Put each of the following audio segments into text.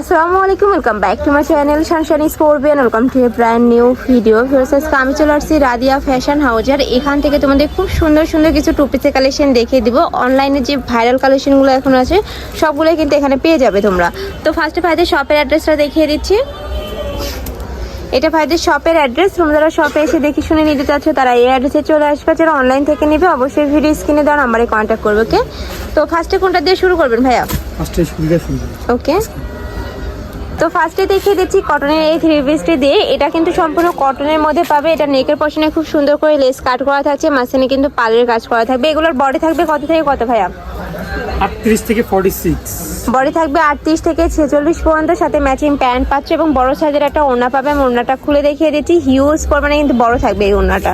আসসালামু আলাইকুম welcome back to my channel সানশানি স্পোর্বিয়ান welcome to a brand new video আজকে আমি চলে আসছি রাদিয়া ফ্যাশন হাউস আর এখান থেকে তোমাদের খুব সুন্দর সুন্দর কিছু টু পিসের কালেকশন দেখিয়ে দিব। অনলাইনে যে ভাইরাল কালেকশনগুলো এখন আছে সবগুলো কিন্তু এখানে পেয়ে যাবে তোমরা। তো ফার্স্টে ভাইদের শপের অ্যাড্রেসটা দেখিয়ে দিচ্ছি। এটা ভাইদের শপের অ্যাড্রেস তোমরা যারা শপে এসে দেখে শুনে নিতে চাচ্ছ তারা এই অ্যাড্রেসে চলে আসবে। যারা অনলাইন থেকে নেবে অবশ্যই ভিডিও স্ক্রিনে দেওয়া নাম্বারে কন্ট্যাক্ট করবে ওকে তো ফার্স্টে কোনটা দিয়ে শুরু করবেন ভাইয়া? ফার্স্টে শুরু। ওকে তো ফার্স্টে দেখিয়ে দিচ্ছি কটনের এই থ্রি পিসটি দিয়ে। এটা কিন্তু সম্পূর্ণ কটনের মধ্যে পাবে। এটা নেকের পশনে খুব সুন্দর করে লেস কাট করা থাকছে। মাঝখানে কিন্তু পালের কাজ করা থাকবে। এগুলোর বডি থাকবে কত থেকে কত ভাইয়া? আটত্রিশ থেকে ফর্টি সিক্স বডি থাকবে আটত্রিশ থেকে ছেচল্লিশ পর্যন্ত। সাথে ম্যাচিং প্যান্ট পাচ্ছে এবং বড় সাইজের একটা ওড়না পাবে। আমি ওড়নাটা খুলে দেখিয়ে দিচ্ছি। হিউজ পরিমাণে কিন্তু বড় থাকবে এই ওড়নাটা।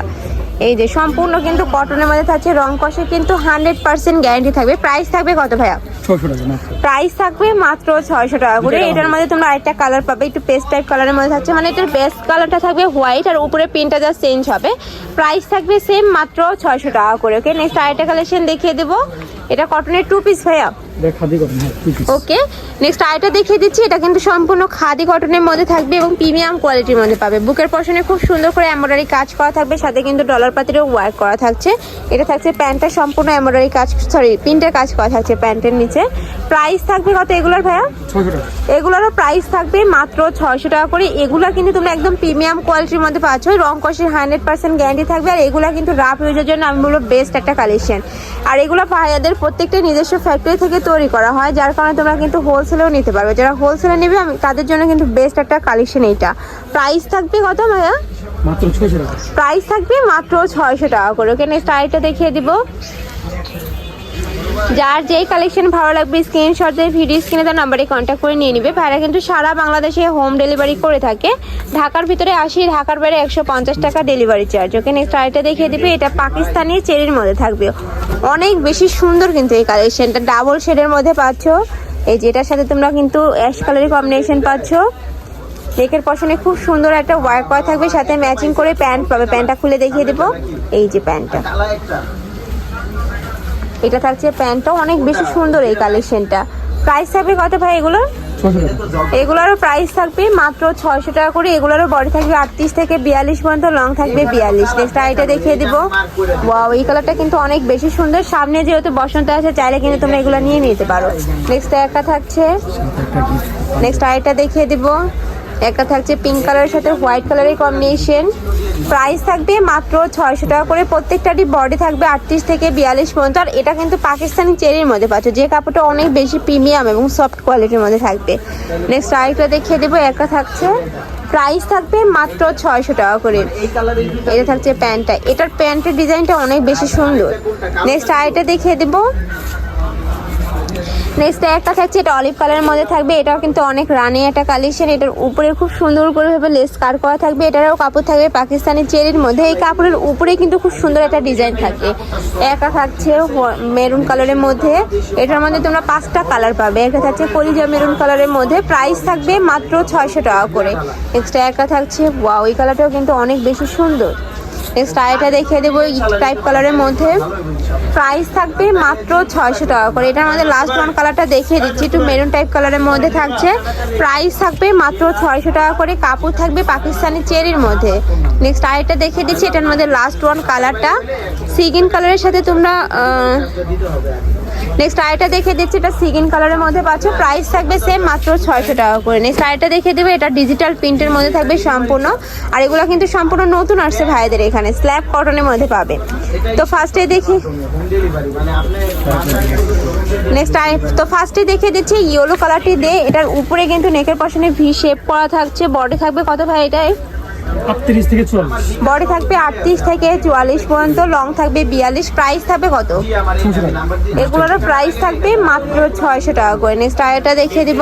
এই যে সম্পূর্ণ কিন্তু কটনের মধ্যে থাকছে। রং কষে কিন্তু হান্ড্রেড পার্সেন্ট গ্যারান্টি থাকবে। প্রাইস থাকবে কত ভাইয়া? প্রাইস থাকবে মাত্র ছয়শো টাকা করে। এটার মধ্যে তোমরা আরেকটা কালার পাবে একটু পেস্ট টাইপ কালারের মধ্যে থাকছে। মানে এটার বেস্ট কালারটা থাকবে হোয়াইট আর উপরে প্রিন্টটা যা চেঞ্জ হবে। প্রাইস থাকবে সেম মাত্র ছয়শো টাকা করে ওকে নেক্সট আরেকটা কালেকশন দেখিয়ে দেবো। এটা কটনের টু পিস ভাইয়া। হ্যাঁ ওকে নেক্সট আরেকটা দেখিয়ে দিচ্ছি এটা কিন্তু সম্পূর্ণ খাদি কটনের মধ্যে থাকবে এবং প্রিমিয়াম কোয়ালিটির মধ্যে পাবে। বুকের পশনে খুব সুন্দর করে এমব্রয়ডারি কাজ করা থাকবে সাথে কিন্তু ডলার পাতিরও ওয়ার্ক করা থাকছে। এটা থাকছে প্যান্টটা সম্পূর্ণ এমব্রয়ডারি কাজ সরি প্রিন্টের কাজ করা থাকছে প্যান্টের নিচে। প্রাইস থাকবে কত এগুলোর ভাইয়া? এগুলোরও প্রাইস থাকবে মাত্র ছয়শো টাকা করে। এগুলা কিন্তু তোমরা একদম প্রিমিয়াম কোয়ালিটির মধ্যে পাচ্ছ। রং কষের হান্ড্রেড পার্সেন্ট গ্যারান্টি থাকবে আর এগুলা কিন্তু রাফ ইউজের জন্য আমি বলব বেস্ট একটা কালেকশন আর এগুলো ভাইয়াদের প্রত্যেকটা নিজস্ব ফ্যাক্টরি থেকে তৈরি করা হয় যার কারণে তোমরা কিন্তু হোলসেলেও নিতে পারবে। যারা হোলসেলে নেবে আমি তাদের জন্য কিন্তু বেস্ট একটা কালেকশন এইটা। প্রাইস থাকবে কত ভাইয়া? মাত্র ছশো টাকা। প্রাইস থাকবে মাত্র ছয়শো টাকা করে। ওকে নেক্সট আরেকটা দেখিয়ে দিব। যার যেই কালেকশন ভালো লাগবে স্ক্রিনশট দিয়ে ভিডিও স্ক্রিনে তার নাম্বারে কন্ট্যাক্ট করে নিয়ে নিবে। ভাইরা কিন্তু সারা বাংলাদেশে হোম ডেলিভারি করে থাকে। ঢাকার ভিতরে আসি, ঢাকার বাইরে একশো পঞ্চাশ টাকা ডেলিভারি চার্জ ওকে নেক্সট আরেকটা দেখিয়ে দিবে, এটা পাকিস্তানি চেরির মধ্যে থাকবে। অনেক বেশি সুন্দর কিন্তু এই কালেকশনটা ডাবল শেডের মধ্যে পাচ্ছ। এই যেটার সাথে তোমরা কিন্তু অ্যাশ কালারের কম্বিনেশন পাচ্ছ। নেকের পশনে খুব সুন্দর একটা ওয়ার্ক করা থাকবে, সাথে ম্যাচিং করে প্যান্ট পাবে। প্যান্টটা খুলে দেখিয়ে দেবো। এই যে প্যান্টটা এটা থাকছে প্যান্টটাও অনেক বেশি সুন্দর এই কালেকশনটা। প্রাইস থাকবে কত ভাই এগুলোর? এগুলোরও প্রাইস থাকবে মাত্র ছয়শো টাকা করে, এগুলোরও বডি থাকবে আটত্রিশ থেকে বিয়াল্লিশ পর্যন্ত লং থাকবে বিয়াল্লিশ। নেক্সট আইটা দেখিয়ে দিব। ওয়াও এই কালারটা কিন্তু অনেক বেশি সুন্দর। সামনে যেহেতু বসন্ত আছে, চাইলে কিন্তু তোমরা এগুলো নিয়ে নিতে পারো। নেক্সট একটা থাকছে। নেক্সট আইটা দেখিয়ে দিব। একটা থাকছে পিঙ্ক কালারের সাথে হোয়াইট কালারের কম্বিনেশন প্রাইস থাকবে মাত্র ছয়শো টাকা করে। প্রত্যেকটারই বডি থাকবে আটত্রিশ থেকে বিয়াল্লিশ পর্যন্ত। আর এটা কিন্তু পাকিস্তানি চেরির মধ্যে পাচ্ছ। যে কাপড়টা অনেক বেশি প্রিমিয়াম এবং সফট কোয়ালিটির মধ্যে থাকবে। নেক্সট আরেকটা দেখিয়ে দেবো, একটা থাকছে। প্রাইস থাকবে মাত্র ছয়শো টাকা করে। এটা থাকছে প্যান্টটা। এটার প্যান্টের ডিজাইনটা অনেক বেশি সুন্দর। নেক্সট আরেকটা দেখিয়ে দেবো। নেক্সট একটা থাকছে, এটা অলিভ কালারের মধ্যে থাকবে, এটাও কিন্তু অনেক রানি একটা কালেকশন এটার উপরে খুব সুন্দর করে ভাবে লেস কাট করা থাকবে, এটারও কাপড় থাকবে পাকিস্তানি চেরির মধ্যে, এই কাপড়ের উপরে কিন্তু খুব সুন্দর একটা ডিজাইন থাকবে একটা থাকছে মেরুন কালারের মধ্যে, এটার মধ্যে তোমরা পাঁচটা কালার পাবে, একটা থাকছে কলিজা মেরুন কালারের মধ্যে প্রাইস থাকবে মাত্র ছয়শো টাকা করে। নেক্সট একটা থাকছে ওয়াও এই কালারটাও কিন্তু অনেক বেশি সুন্দর। নেক্সট আরেকটা দেখিয়ে দেবো টাইপ কালারের মধ্যে। প্রাইস থাকবে মাত্র ছয়শো টাকা করে। এটার মধ্যে লাস্ট ওয়ান কালারটা দেখিয়ে দিচ্ছি, একটু মেরুন টাইপ কালারের মধ্যে থাকছে। প্রাইস থাকবে মাত্র ছয়শো টাকা করে, কাপড় থাকবে পাকিস্তানি চেরির মধ্যে। নেক্সট আরেকটা দেখিয়ে দিচ্ছি, এটার মধ্যে লাস্ট ওয়ান কালারটা সিগিন কালারের সাথে তোমরা নেক্সট আরেকটা দেখে দিচ্ছি, এটা সিগিন কালারের মধ্যে পাচ্ছ। প্রাইস থাকবে সেম মাত্র ছয়শো টাকা করে। নেক্সট আরেকটা দেখে দেবে, এটা ডিজিটাল প্রিন্টের মধ্যে থাকবে সম্পূর্ণ। আর এগুলো কিন্তু সম্পূর্ণ নতুন আসছে ভাইদের এখানে স্ল্যাব কটনের মধ্যে পাবে। তো ফার্স্টে দেখি। নেক্সট তো ফার্স্টে দেখে দিচ্ছি ইয়েলো কালারটি দিয়ে এটার উপরে কিন্তু নেকের পশনে ভি শেপ করা থাকছে। বডি থাকবে কত ভাই এটাই বডি থাকবে আটত্রিশ থেকে চুয়াল্লিশ পর্যন্ত লং থাকবে বিয়াল্লিশ প্রাইস থাকবে কত? এগুলোর প্রাইস থাকবে মাত্র ছয়শো টাকা করে। নেক্সট আয়টা দেখিয়ে দিব।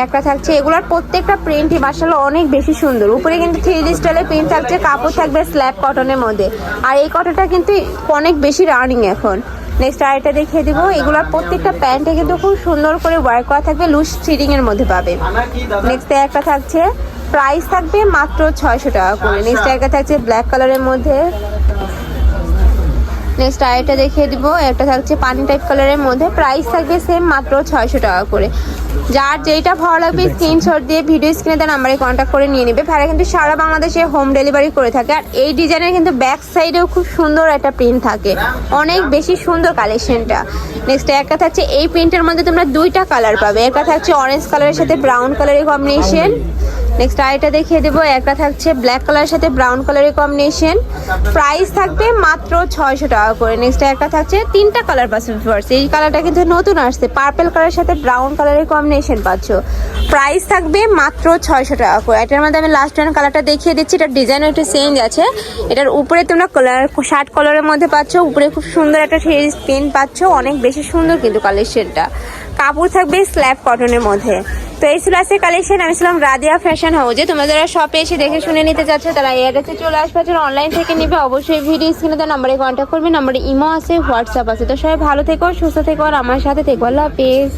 একটা থাকছে, এগুলোর প্রত্যেকটা প্রিন্টই মাসাল্লাহ অনেক বেশি সুন্দর। উপরে কিন্তু থ্রি ডি স্টাইলের প্রিন্ট থাকছে, কাপড় থাকবে স্ল্যাব কটনের মধ্যে। আর এই কটনটা কিন্তু অনেক বেশি রানিং এখন। নেক্সট আরেকটা দেখিয়ে দিব, এগুলোর প্রত্যেকটা প্যান্টে কিন্তু খুব সুন্দর করে ওয়ার্ক করা থাকবে লুজ ফিটিং এর মধ্যে পাবে। নেক্সট একটা থাকছে প্রাইস থাকবে মাত্র ছয়শো টাকা করে। নেক্সট একটা থাকছে ব্ল্যাক কালারের মধ্যে। নেক্সট আরেকটা দেখিয়ে দিব, একটা থাকছে পানি টাইপ কালারের মধ্যে। প্রাইস থাকবে সেম মাত্র ছয়শো টাকা করে। যার যেটা ভালো লাগবে স্ক্রিনশট দিয়ে ভিডিও স্ক্রিনে তার নাম্বারে কন্ট্যাক্ট করে নিয়ে নেবে। ভাড়া কিন্তু সারা বাংলাদেশে হোম ডেলিভারি করে থাকে। আর এই ডিজাইনের কিন্তু ব্যাক সাইডেও খুব সুন্দর একটা প্রিন্ট থাকে। অনেক বেশি সুন্দর কালেকশনটা নেক্সট একটা থাকছে এই প্রিন্টের মধ্যে তোমরা দুইটা কালার পাবে। একটা থাকছে অরেঞ্জ কালারের সাথে ব্রাউন কালারের কম্বিনেশন নেক্সট আরেকটা দেখিয়ে দেবো। একটা থাকছে ব্ল্যাক কালারের সাথে ব্রাউন কালারের কম্বিনেশন প্রাইস থাকবে মাত্র ছয়শো টাকা করে। নেক্সট একটা থাকছে তিনটা কালার পাচ্ছে ভিউয়ার্স এই কালারটা কিন্তু নতুন আসছে। পার্পল কালারের সাথে ব্রাউন কালারের কম্বিনেশন পাচ্ছ। প্রাইস থাকবে মাত্র ছয়শো টাকা করে। এটার মধ্যে আমি লাস্ট ওয়ান কালারটা দেখিয়ে দিচ্ছি। এটার ডিজাইন একটু চেঞ্জ আছে। এটার উপরে তোমরা কালার শার্ট কালারের মধ্যে পাচ্ছ। উপরে খুব সুন্দর একটা প্রিন্ট পাচ্ছ। অনেক বেশি সুন্দর কিন্তু কালেকশনটা কাপড় থাকবে স্ল্যাব কটনের মধ্যে। তো এই ছিল আজকে কালেকশন আমি ছিলাম রাদিয়া ফ্যাশন হাউজে তোমরা যারা শপে এসে দেখে শুনে নিতে চাচ্ছ, তারা এই অ্যাড্রেসে চলে আসবে। যারা অনলাইন থেকে নিবে, অবশ্যই ভিডিও স্ক্রিনে তার নাম্বারে কন্ট্যাক্ট করবে। নম্বরে ইমো আছে হোয়াটসঅ্যাপ আছে। তো সবাই ভালো থেকো, সুস্থ থেকো, আর আমার সাথে থেকো। আল্লাহ হাফিজ।